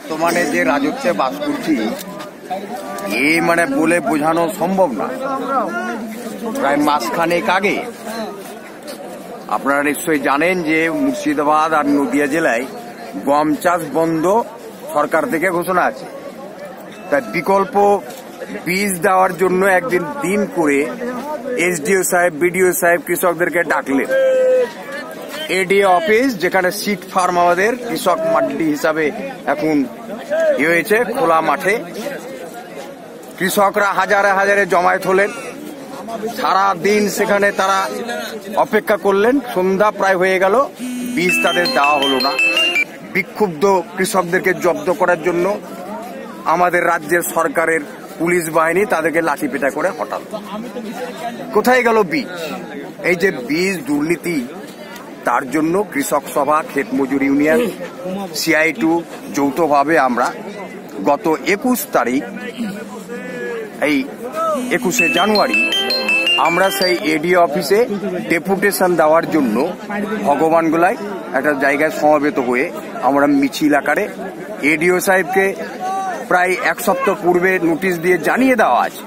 বর্তমানে যে রাজত্বে বাস করছি, এ মানে বলে বোঝানো সম্ভব না। প্রায় মাসখানেক আগে, আপনারা নিশ্চয়ই জানেন যে মুর্শিদাবাদ আর নদিয়া জেলায় গম চাষ বন্ধ সরকার থেকে ঘোষণা আছে। তাই বিকল্প বীজ দেওয়ার জন্য একদিন দিন করে এসডিও সাহেব, বিডিও সাহেব কৃষকদেরকে ডাকলেন। এডিএ অফিস যেখানে সিট ফার্ম আমাদের কৃষক মান্ডি হিসাবে এখন ইয়ে হয়েছে, খোলা মাঠে। কৃষকরা হাজারে হাজারে জমায়েত হলেন। সারা দিন সেখানে তারা অপেক্ষা করলেন। সন্ধ্যা প্রায় হয়ে গেল, বীজ তাদের দেওয়া হলো না। বিক্ষুব্ধ কৃষকদেরকে জব্দ করার জন্য আমাদের রাজ্যের সরকারের পুলিশ বাহিনী তাদেরকে লাঠিপেটা করে হঠাৎ কোথায় গেল বীজ? এই যে বীজ দুর্নীতি তার জন্য কৃষক সভা ক্ষেত মজুর ইউনিয়ন সিআই টু যৌথভাবে আমরা গত একুশ তারিখ, এই একুশে জানুয়ারি আমরা সেই এডি অফিসে ডেপুটেশন দেওয়ার জন্য ভগবানগোলায় একটা জায়গায় সমবেত হয়ে আমরা মিছিল আকারে এডিও সাহেবকে প্রায় এক সপ্তাহ পূর্বে নোটিশ দিয়ে জানিয়ে দেওয়া আছে।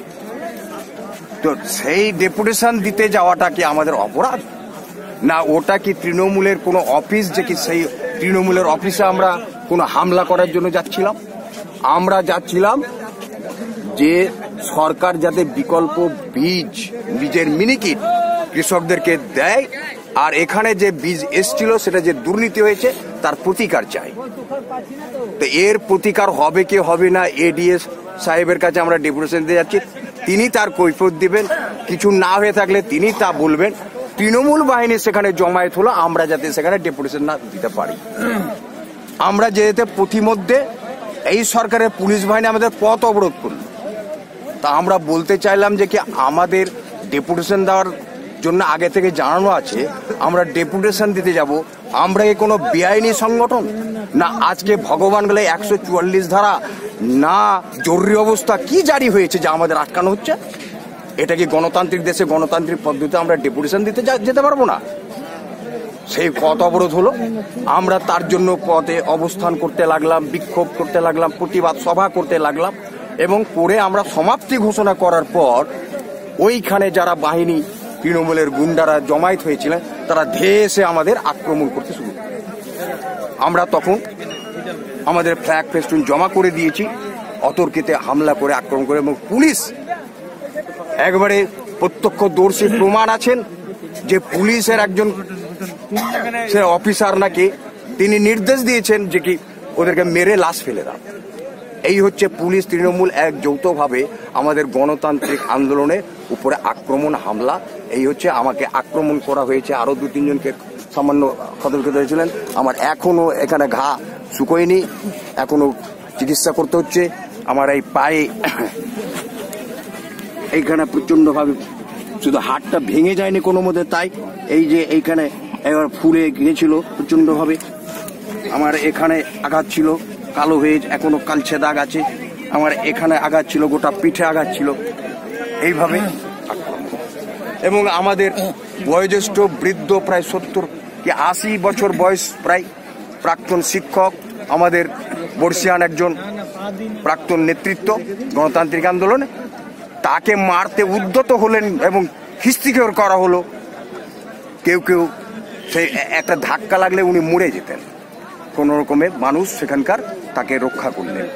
তো সেই ডেপুটেশন দিতে যাওয়াটা কি আমাদের অপরাধ? না, ওটা কি তৃণমূলের কোনো অফিস যে কি সেই তৃণমূলের অফিসে আমরা কোনো হামলা করার জন্য যাচ্ছিলাম? আমরা যাচ্ছিলাম যে সরকার যাতে বিকল্প বীজ, বীজের মিনিকিট কৃষকদেরকে দেয়, আর এখানে যে বীজ এসছিল সেটা যে দুর্নীতি হয়েছে, তার প্রতিকার চাই। তো এর প্রতিকার হবে কি হবে না এডিএস সাহেবের কাছে আমরা ডেপুটেশন দিতে যাচ্ছি। তিনি তার কৈফত দিবেন, কিছু না হয়ে থাকলে তিনি তা বলবেন। তৃণমূল বাহিনী সেখানে জমায়েত হলো, আমরা যাতে সেখানে ডেপুটেশন না দিতে পারি। আমরা যেহেতু প্রতিমধ্যে এই সরকারের পুলিশ বাহিনী আমাদের পথ অবরোধ করল। তা আমরা বলতে চাইলাম যে কি আমাদের ডেপুটেশন দেওয়ার জন্য আগে থেকে জানানো আছে, আমরা ডেপুটেশন দিতে যাব। আমরা কি কোনো বেআইনি সংগঠন? না, আজকে ভগবান গেলে একশো চুয়াল্লিশ ধারা, না, জরুরি অবস্থা কি জারি হয়েছে যা আমাদের আটকানো হচ্ছে? এটা কি গণতান্ত্রিক দেশে গণতান্ত্রিক পদ্ধতিতে আমরা ডেপুটেশন দিতে যেতে পারব না সেই পথ অবরোধ হলো আমরা তার জন্য পথে অবস্থান করতে লাগলাম, বিক্ষোভ করতে লাগলাম, প্রতিবাদ সভা করতে লাগলাম এবং করে আমরা সমাপ্তি ঘোষণা করার পর ওইখানে যারা বাহিনী তৃণমূলের গুন্ডারা জমায়েত হয়েছিলেন, তারা ধেয়ে আমাদের আক্রমণ করতে শুরু। আমরা তখন আমাদের ফ্ল্যাগ ফেস্টুন জমা করে দিয়েছি, অতর্কিতে হামলা করে আক্রমণ করে এবং পুলিশ একবারে প্রত্যক্ষদর্শী প্রমাণ আছেন যে পুলিশের একজন সে অফিসার নাকি তিনি নির্দেশ দিয়েছেন যে কি ওদেরকে মেরে লাশ ফেলে দাও। এই হচ্ছে পুলিশ তৃণমূল এক যৌথভাবে আমাদের গণতান্ত্রিক আন্দোলনের উপরে আক্রমণ হামলা। এই হচ্ছে আমাকে আক্রমণ করা হয়েছে। আরও দু তিনজনকে সামান্য সতর্কিত হয়েছিলেন আমার এখনও এখানে ঘা শুকোয়নি। এখনও চিকিৎসা করতে হচ্ছে। আমার এই পায়ে এইখানে প্রচন্ডভাবে শুধু হাতটা ভেঙে যায়নি কোনো মধ্যে তাই এই যে এইখানে এবার ফুলে গিয়েছিল প্রচন্ডভাবে আমার এখানে আঘাত ছিল, কালো হয়ে এখনও কালছে দাগ আছে। আমার এখানে আঘাত ছিল, গোটা পিঠে আঘাত ছিল। এইভাবে এবং আমাদের বয়োজ্যেষ্ঠ বৃদ্ধ প্রায় সত্তর কি আশি বছর বয়স প্রায় প্রাক্তন শিক্ষক, আমাদের বর্ষিয়ান একজন প্রাক্তন নেতৃত্ব, গণতান্ত্রিক আন্দোলনে তাকে মারতে উদ্যত হলেন এবং হিস্তিকের করা হলো। কেউ কেউ সেই একটা ধাক্কা লাগলে উনি মরে যেতেন। কোন রকমে মানুষ সেখানকার তাকে রক্ষা করলেন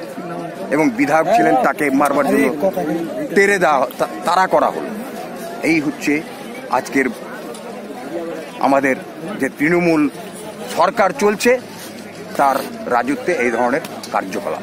এবং বিধায়ক ছিলেন তাকে মারবার জন্য তেরে দেওয়া তারা করা হলো। এই হচ্ছে আজকের আমাদের যে তৃণমূল সরকার চলছে, তার রাজত্বে এই ধরনের কার্যকলাপ।